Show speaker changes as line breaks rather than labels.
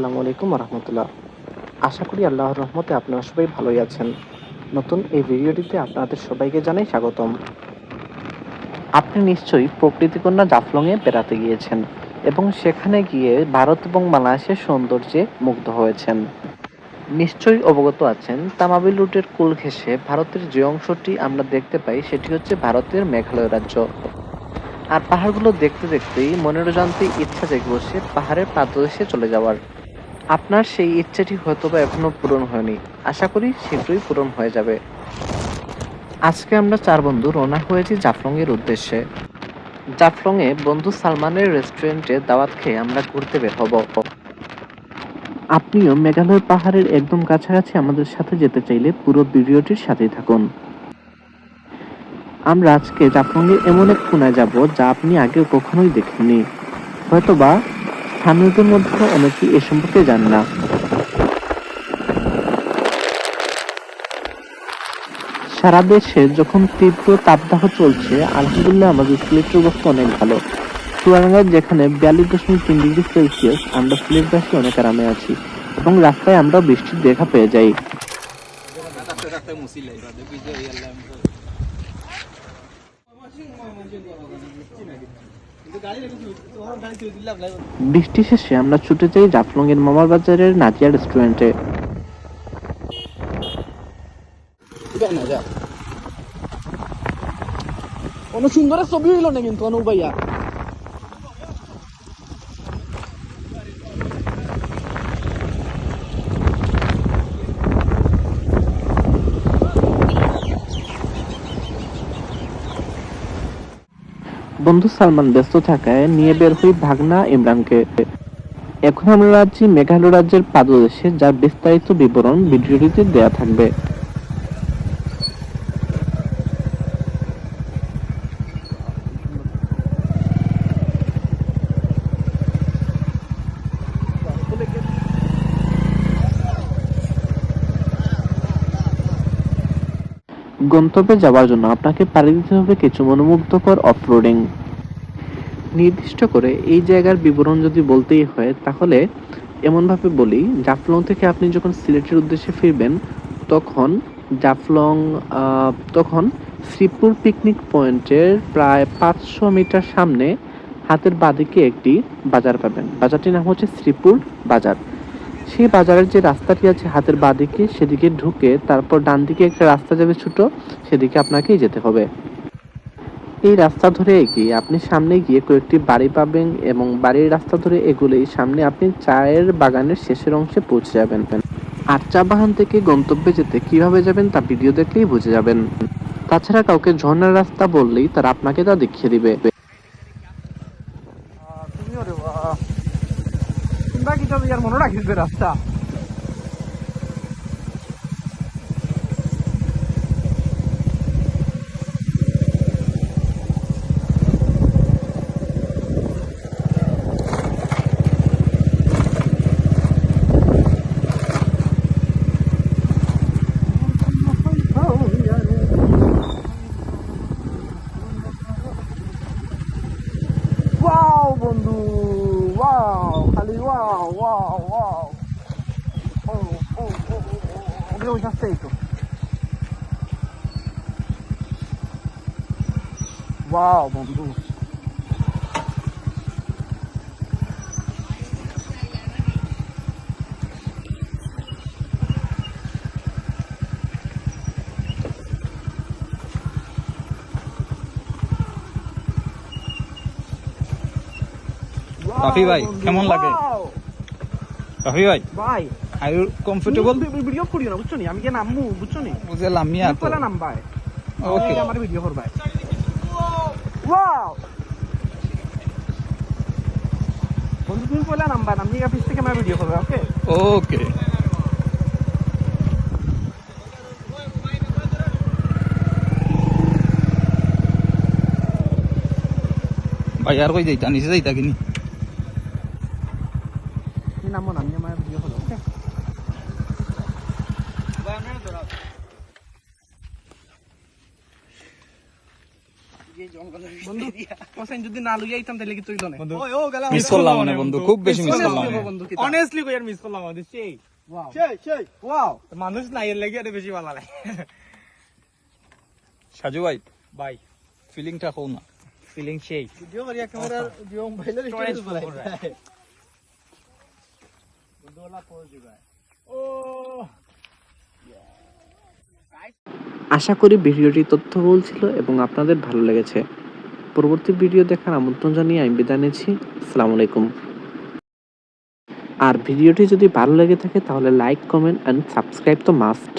আসসালামু আলাইকুম রহমতুল্লাহ আশা করি আল্লাহর রহমতে আপনারা সবাই ভালোই আছেন। নতুন এই ভিডিওটিতে আপনাদের সবাইকে জানাই স্বাগতম। আপনি নিশ্চয়ই প্রকৃতিকন্যা জাফলংয়ে বেড়াতে গিয়েছেন এবং সেখানে গিয়ে ভারত এবং বাংলাদেশের সৌন্দর্যে মুগ্ধ হয়েছেন। নিশ্চয়ই অবগত আছেন, তামাবিল রুটের কুল ঘেঁষে ভারতের যে অংশটি আমরা দেখতে পাই সেটি হচ্ছে ভারতের মেঘালয় রাজ্য। আর পাহাড়গুলো দেখতে দেখতেই মনের জানতে ইচ্ছা জেগে বসে পাহাড়ের পাদদেশে চলে যাওয়ার। আপনার সেই ইচ্ছাটি হয়তো বা এখনও পূরণ হয়নি। আশা করি শীঘ্রই পূরণ হয়ে যাবে। আজকে আমরা চার বন্ধু রওনা হয়েছি জাফলং এর উদ্দেশ্যে। জাফলং এ বন্ধু সালমানের রেস্টুরেন্টে দাওয়াত খেয়ে আমরা ঘুরতে বের হব। আপনিও মেঘালয় পাহাড়ের একদম কাছাকাছি আমাদের সাথে যেতে চাইলে পুরো ভিডিওটির সাথেই থাকুন। আমরা আজকে জাফলংয়ের এমন এক কোনায় যাব যা আপনি আগে কখনোই দেখেননি। হয়তোবা স্থানীয়দের মধ্যে অনেকেই এ সম্পর্কে জান না। সারা দেশে যখন তীব্র তাপদাহ চলছে, আলহামদুলিল্লাহ আমাদের সিলেটের অবস্থা অনেক ভালো। চুয়াডাঙ্গায় যেখানে বিয়াল্লিশ দশমিক তিন ডিগ্রি সেলসিয়াস, আমরা সিলেটবাসী অনেক আরামে আছি এবং রাস্তায় আমরা বৃষ্টির দেখা পেয়ে যাই। বৃষ্টি শেষে আমরা ছুটে যাই জাফলং এর মামার বাজারের নাজিয়া রেস্টুরেন্টে
কোন সুন্দর ছবি হইল না কিন্তু অনু ভাইয়া?
বন্ধু সালমান ব্যস্ত থাকায় নিয়ে বের হই ভাগনা ইমরানকে। এখন আমরা রাজ্যে মেঘালয় রাজ্যের পাদদেশে, যার বিস্তারিত বিবরণ ভিডিওটিতে দেয়া থাকবে। গন্তব্যে যাওয়ার জন্য আপনাকে পাড়ি দিতে হবে কিছু মনোমুগ্ধকর অফরোডিং। নির্দিষ্ট করে এই জায়গার বিবরণ যদি বলতেই হয়, তাহলে এমনভাবে বলি, জাফলং থেকে আপনি যখন সিলেটের উদ্দেশ্যে ফিরবেন, তখন জাফলং তখন শ্রীপুর পিকনিক পয়েন্টের প্রায় পাঁচশো মিটার সামনে হাতের বাঁদিকে একটি বাজার পাবেন। বাজারটির নাম হচ্ছে শ্রীপুর বাজার। সেই বাজারের যে রাস্তাটি আছে হাতের বাঁদিকে, সেদিকে ঢুকে তারপর ডান দিকে একটা রাস্তা যাবে ছোট, সেদিকে আপনাকেই যেতে হবে। এই রাস্তা ধরে এগিয়ে আপনি সামনে গিয়ে কয়েকটি বাড়ি পাবেন এবং বাড়ির রাস্তা ধরে এগুলেই সামনে আপনি চায়ের বাগানের শেষের অংশে পৌঁছে যাবেন। আর চা বাগান থেকে গন্তব্যে যেতে কীভাবে যাবেন তা ভিডিও দেখলেই বুঝে যাবেন। তাছাড়া কাউকে ঝর্ণার রাস্তা বললেই তারা আপনাকে তা দেখিয়ে দিবে।
desgraçado. ওকে ওই রাস্তা এই তো ওয়াও বন্ধু
রাফি ভাই,
বন্ধু,
কেমন লাগে? রাফি ভাই
ভাই।
আর ইউ কমফোর্টেবল
ভিডিও করিও না বুঝছ নি আমি যে নামবো বুঝছ নি
বুঝলাম মিয়া তো
পয়লা নাম ভাই
ওকে
আমার ভিডিও করবাই। ওয়াও বন্ধু তুমি পয়লা নাম্বার আমি অফিস থেকে আমার ভিডিও করবে ওকে
ওকে ভাই আর কই যাইতা? নিচে যাইতা কিনি?
তুমি নামো না আমি আমার ভিডিও করব ওকে বন্ধু কোসেন যদি না লইয়া আইতাম তাহলে কি তুইলো না
মিস করলাম বন্ধু খুব বেশি মিস করলাম।
বন্ধু কি
অনেস্টলি কই আর মিস করলাম আমাদের সেই।
সেই সেই ওয়াও
মানুষ নাই এর বেশি ভালো লাগে।
সাজু ভাই
বাই
ফিলিংটা কও না।
ফিলিং সেই।
ভিডিও করিয়া ক্যামেরার ভিডিও মোবাইলের
আশা করি ভিডিওটি তথ্যবহুল ছিল এবং আপনাদের ভালো লেগেছে। পরবর্তী ভিডিও দেখার আমন্ত্রণ জানিয়ে আমি বিদায় নিচ্ছি। আসসালামু আলাইকুম। আর ভিডিওটি যদি ভালো লেগে থাকে তাহলে লাইক কমেন্ট অ্যান্ড সাবস্ক্রাইব তো মাস্ট